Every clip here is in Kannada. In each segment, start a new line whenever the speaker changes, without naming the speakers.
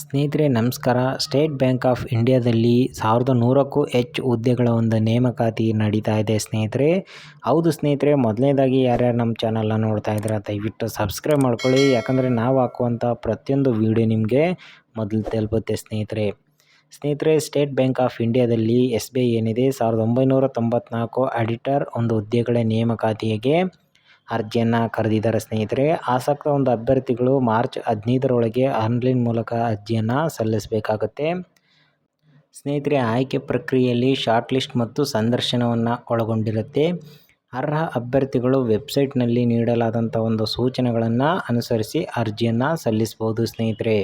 ಸ್ನೇಹಿತರೆ, ನಮಸ್ಕಾರ. ಸ್ಟೇಟ್ ಬ್ಯಾಂಕ್ ಆಫ್ ಇಂಡಿಯಾದಲ್ಲಿ ಸಾವಿರದ ನೂರಕ್ಕೂ ಹೆಚ್ಚು ಹುದ್ದೆಗಳ ಒಂದು ನೇಮಕಾತಿ ನಡೀತಾ ಇದೆ ಸ್ನೇಹಿತರೆ. ಹೌದು ಸ್ನೇಹಿತರೆ, ಮೊದಲನೇದಾಗಿ ಯಾರ್ಯಾರು ನಮ್ಮ ಚಾನಲ್ನ ನೋಡ್ತಾ ಇದ್ದಾರೆ, ದಯವಿಟ್ಟು ಸಬ್ಸ್ಕ್ರೈಬ್ ಮಾಡ್ಕೊಳ್ಳಿ. ಯಾಕಂದರೆ ನಾವು ಹಾಕುವಂಥ ಪ್ರತಿಯೊಂದು ವಿಡಿಯೋ ನಿಮಗೆ ಮೊದಲು ತಲುಪುತ್ತೆ ಸ್ನೇಹಿತರೆ. ಸ್ನೇಹಿತರೆ, ಸ್ಟೇಟ್ ಬ್ಯಾಂಕ್ ಆಫ್ ಇಂಡಿಯಾದಲ್ಲಿ ಎಸ್ ಬಿ ಐ ಏನಿದೆ, ಸಾವಿರದ ಒಂಬೈನೂರ ತೊಂಬತ್ನಾಲ್ಕು ಅಡಿಟರ್ ಒಂದು ಹುದ್ದೆಗಳ ನೇಮಕಾತಿಗೆ ಅರ್ಜಿಯನ್ನು ಕರೆದಿದ್ದಾರೆ ಸ್ನೇಹಿತರೆ. ಆಸಕ್ತ ಒಂದು ಅಭ್ಯರ್ಥಿಗಳು ಮಾರ್ಚ್ ಹದಿನೈದರೊಳಗೆ ಆನ್ಲೈನ್ ಮೂಲಕ ಅರ್ಜಿಯನ್ನು ಸಲ್ಲಿಸಬೇಕಾಗತ್ತೆ. ಸ್ನೇಹಿತರೆ, ಆಯ್ಕೆ ಪ್ರಕ್ರಿಯೆಯಲ್ಲಿ ಶಾರ್ಟ್ ಲಿಸ್ಟ್ ಮತ್ತು ಸಂದರ್ಶನವನ್ನು ಒಳಗೊಂಡಿರುತ್ತೆ. ಅರ್ಹ ಅಭ್ಯರ್ಥಿಗಳು ವೆಬ್ಸೈಟ್ನಲ್ಲಿ ನೀಡಲಾದಂಥ ಒಂದು ಸೂಚನೆಗಳನ್ನು ಅನುಸರಿಸಿ ಅರ್ಜಿಯನ್ನು ಸಲ್ಲಿಸ್ಬೋದು ಸ್ನೇಹಿತರೆ.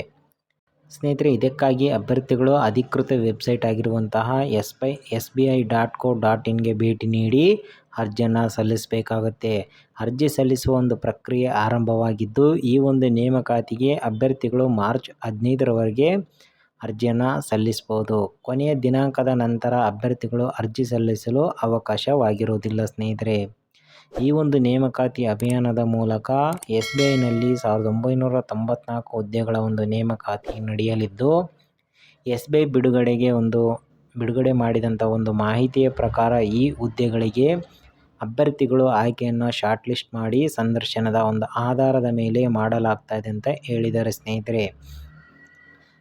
ಸ್ನೇಹಿತರೆ, ಇದಕ್ಕಾಗಿ ಅಭ್ಯರ್ಥಿಗಳು ಅಧಿಕೃತ ವೆಬ್ಸೈಟ್ ಆಗಿರುವಂತಹ S P S B I dot co dot ಇನ್ಗೆ ಭೇಟಿ ನೀಡಿ ಅರ್ಜಿಯನ್ನು ಸಲ್ಲಿಸಬೇಕಾಗುತ್ತೆ. ಅರ್ಜಿ ಸಲ್ಲಿಸುವ ಒಂದು ಪ್ರಕ್ರಿಯೆ ಆರಂಭವಾಗಿದ್ದು, ಈ ಒಂದು ನೇಮಕಾತಿಗೆ ಅಭ್ಯರ್ಥಿಗಳು ಮಾರ್ಚ್ ಹದಿನೈದರವರೆಗೆ ಅರ್ಜಿಯನ್ನು ಸಲ್ಲಿಸ್ಬೋದು. ಕೊನೆಯ ದಿನಾಂಕದ ನಂತರ ಅಭ್ಯರ್ಥಿಗಳು ಅರ್ಜಿ ಸಲ್ಲಿಸಲು ಅವಕಾಶವಾಗಿರುವುದಿಲ್ಲ ಸ್ನೇಹಿತರೆ. ಈ ಒಂದು ನೇಮಕಾತಿ ಅಭಿಯಾನದ ಮೂಲಕ ಎಸ್ ಬಿ ಐನಲ್ಲಿ ಸಾವಿರದ ಒಂಬೈನೂರ ತೊಂಬತ್ನಾಲ್ಕು ಹುದ್ದೆಗಳ ಒಂದು ನೇಮಕಾತಿ ನಡೆಯಲಿದ್ದು, ಎಸ್ ಬಿ ಐ ಬಿಡುಗಡೆಗೆ ಒಂದು, ಬಿಡುಗಡೆ ಮಾಡಿದಂಥ ಒಂದು ಮಾಹಿತಿಯ ಪ್ರಕಾರ ಈ ಹುದ್ದೆಗಳಿಗೆ ಅಭ್ಯರ್ಥಿಗಳು ಆಯ್ಕೆಯನ್ನು ಶಾರ್ಟ್ ಲಿಸ್ಟ್ ಮಾಡಿ ಸಂದರ್ಶನದ ಒಂದು ಆಧಾರದ ಮೇಲೆ ಮಾಡಲಾಗ್ತಾ ಇದೆ ಅಂತ ಹೇಳಿದ್ದಾರೆ ಸ್ನೇಹಿತರೆ.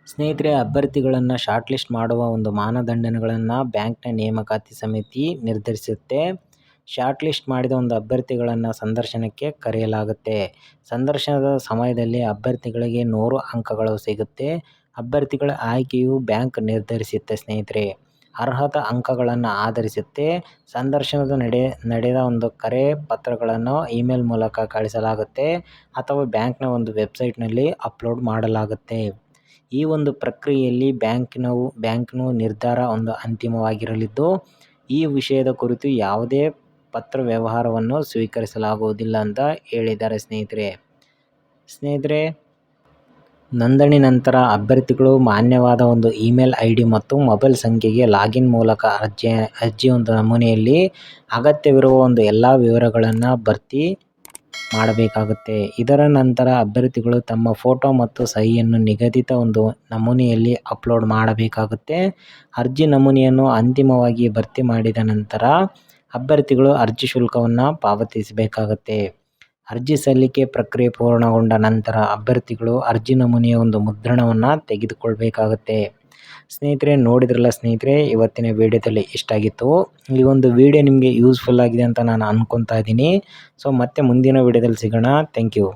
ಸ್ನೇಹಿತರೆ, ಅಭ್ಯರ್ಥಿಗಳನ್ನು ಶಾರ್ಟ್ ಲಿಸ್ಟ್ ಮಾಡುವ ಒಂದು ಮಾನದಂಡಗಳನ್ನು ಬ್ಯಾಂಕ್ನ ನೇಮಕಾತಿ ಸಮಿತಿ ನಿರ್ಧರಿಸುತ್ತೆ. ಶಾರ್ಟ್ ಲಿಸ್ಟ್ ಮಾಡಿದ ಒಂದು ಅಭ್ಯರ್ಥಿಗಳನ್ನು ಸಂದರ್ಶನಕ್ಕೆ ಕರೆಯಲಾಗುತ್ತೆ. ಸಂದರ್ಶನದ ಸಮಯದಲ್ಲಿ ಅಭ್ಯರ್ಥಿಗಳಿಗೆ ನೂರು ಅಂಕಗಳು ಸಿಗುತ್ತೆ. ಅಭ್ಯರ್ಥಿಗಳ ಆಯ್ಕೆಯು ಬ್ಯಾಂಕ್ ನಿರ್ಧರಿಸುತ್ತೆ ಸ್ನೇಹಿತರೆ. ಅರ್ಹತಾ ಅಂಕಗಳನ್ನು ಆಧರಿಸುತ್ತೆ. ಸಂದರ್ಶನದ ನಡೆ, ನಡೆದ ಒಂದು ಕರೆ ಪತ್ರಗಳನ್ನು ಇಮೇಲ್ ಮೂಲಕ ಕಳಿಸಲಾಗುತ್ತೆ ಅಥವಾ ಬ್ಯಾಂಕ್ನ ಒಂದು ವೆಬ್ಸೈಟ್ನಲ್ಲಿ ಅಪ್ಲೋಡ್ ಮಾಡಲಾಗುತ್ತೆ. ಈ ಒಂದು ಪ್ರಕ್ರಿಯೆಯಲ್ಲಿ ಬ್ಯಾಂಕಿನವು ಬ್ಯಾಂಕ್ನ ನಿರ್ಧಾರ ಒಂದು ಅಂತಿಮವಾಗಿರಲಿದ್ದು, ಈ ವಿಷಯದ ಕುರಿತು ಯಾವುದೇ ಪತ್ರ ವ್ಯವಹಾರವನ್ನು ಸ್ವೀಕರಿಸಲಾಗುವುದಿಲ್ಲ ಅಂತ ಹೇಳಿದ್ದಾರೆ ಸ್ನೇಹಿತರೆ. ಸ್ನೇಹಿತರೆ ನೋಂದಣಿ ನಂತರ ಅಭ್ಯರ್ಥಿಗಳು ಮಾನ್ಯವಾದ ಒಂದು ಇಮೇಲ್ ಐ ಡಿ ಮತ್ತು ಮೊಬೈಲ್ ಸಂಖ್ಯೆಗೆ ಲಾಗಿನ್ ಮೂಲಕ ಅರ್ಜಿ ಅರ್ಜಿ ಒಂದು ನಮೂನೆಯಲ್ಲಿ ಅಗತ್ಯವಿರುವ ಒಂದು ಎಲ್ಲ ವಿವರಗಳನ್ನು ಭರ್ತಿ ಮಾಡಬೇಕಾಗುತ್ತೆ. ಇದರ ನಂತರ ಅಭ್ಯರ್ಥಿಗಳು ತಮ್ಮ ಫೋಟೋ ಮತ್ತು ಸಹಿಯನ್ನು ನಿಗದಿತ ಒಂದು ನಮೂನೆಯಲ್ಲಿ ಅಪ್ಲೋಡ್ ಮಾಡಬೇಕಾಗುತ್ತೆ. ಅರ್ಜಿ ನಮೂನೆಯನ್ನು ಅಂತಿಮವಾಗಿ ಭರ್ತಿ ಮಾಡಿದ ನಂತರ ಅಭ್ಯರ್ಥಿಗಳು ಅರ್ಜಿ ಶುಲ್ಕವನ್ನು ಪಾವತಿಸಬೇಕಾಗತ್ತೆ. ಅರ್ಜಿ ಸಲ್ಲಿಕೆ ಪ್ರಕ್ರಿಯೆ ಪೂರ್ಣಗೊಂಡ ನಂತರ ಅಭ್ಯರ್ಥಿಗಳು ಅರ್ಜಿ ನಮೂನೆಯ ಒಂದು ಮುದ್ರಣವನ್ನು ತೆಗೆದುಕೊಳ್ಬೇಕಾಗುತ್ತೆ. ಸ್ನೇಹಿತರೆ, ನೋಡಿದ್ರಲ್ಲ ಸ್ನೇಹಿತರೆ, ಇವತ್ತಿನ ವಿಡಿಯೋದಲ್ಲಿ ಇಷ್ಟಾಗಿತ್ತು. ಈ ಒಂದು ವಿಡಿಯೋ ನಿಮಗೆ ಯೂಸ್ಫುಲ್ ಆಗಿದೆ ಅಂತ ನಾನು ಅಂದ್ಕೊತಾ ಇದ್ದೀನಿ. ಸೊ ಮತ್ತೆ ಮುಂದಿನ ವಿಡಿಯೋದಲ್ಲಿ ಸಿಗೋಣ. Thank you